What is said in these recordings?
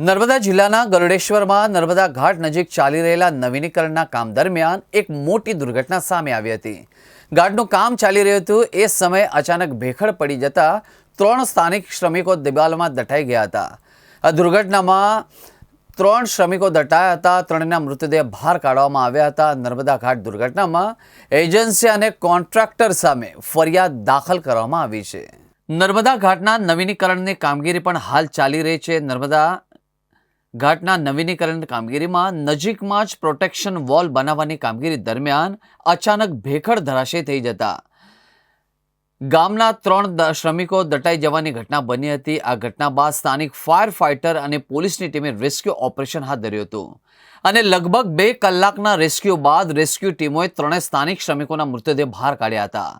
નર્મદા જિલ્લાના ગરુડેશ્વરમાં નર્મદા ઘાટ નજીક ચાલી રહેલા નવીનીકરણના કામ દરમિયાન એક મોટી દુર્ઘટના સામે આવી હતી. ઘાટનું કામ ચાલી રહ્યું હતું. એ સમયે અચાનક ભેખડ પડી જતા ત્રણ સ્થાનિક શ્રમિકો દિવાલમાં દટાઈ ગયા હતા. આ દુર્ઘટનામાં ત્રણ શ્રમિકો દટાયા હતા. ત્રણના મૃતદેહ બહાર કાઢવામાં આવ્યા હતા. નર્મદા ઘાટ દુર્ઘટનામાં એજન્સી અને કોન્ટ્રાક્ટર સામે ફરિયાદ દાખલ કરવામાં આવી છે. નર્મદા ઘાટના નવીનીકરણની કામગીરી પણ હાલ ચાલી રહી છે. નર્મદા ઘાટના નવીનીકરણ કામગીરીમાં નજીકમાં જ પ્રોટેક્શન વોલ બનાવવાની કામગીરી દરમિયાન અચાનક ભેખડ ધરાશય થઈ જતા. ગામના ત્રણ શ્રમિકો દટાઈ જવાની ઘટના બની હતી. આ ઘટના બાદ સ્થાનિક ફાયર ફાઇટર અને પોલીસની ટીમે રેસ્ક્યુ ઓપરેશન હાથ ધર્યું હતું. અને લગભગ બે કલાકના રેસ્ક્યુ બાદ રેસ્ક્યુ ટીમોએ ત્રણેય સ્થાનિક શ્રમિકોના મૃતદેહ બહાર કાઢ્યા હતા.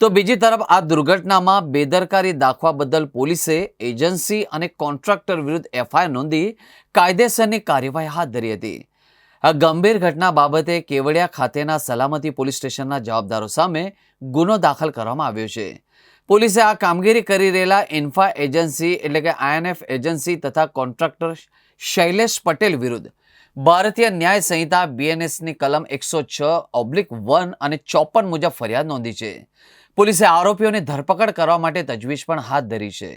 તો બીજી તરફ આ દુર્ઘટનામાં બેદરકારી દાખવા બદલ પોલીસે એજન્સી અને કોન્ટ્રાક્ટર વિરુદ્ધ એફઆઈઆર નોંધી કાયદેસરની કાર્યવાહી હાથ ધરી હતી. આ ગંભીર ઘટના બાબતે કેવડિયા ખાતેના સલામતી પોલીસ સ્ટેશનના જવાબદારો સામે ગુનો દાખલ કરવામાં આવ્યો છે. પોલીસે આ કામગીરી કરી રહેલા ઇન્ફા એજન્સી એટલે કે આઈએનએફ એજન્સી તથા કોન્ટ્રાક્ટર શૈલેષ પટેલ વિરુદ્ધ ભારતીય ન્યાય સંહિતા બીએનએસની કલમ એકસો છ ઓબ્લિક વન અને ચોપન મુજબ ફરિયાદ નોંધી છે. પોલીસે આરોપીઓની ધરપકડ કરવા માટે તજવીજ પણ હાથ ધરી છે.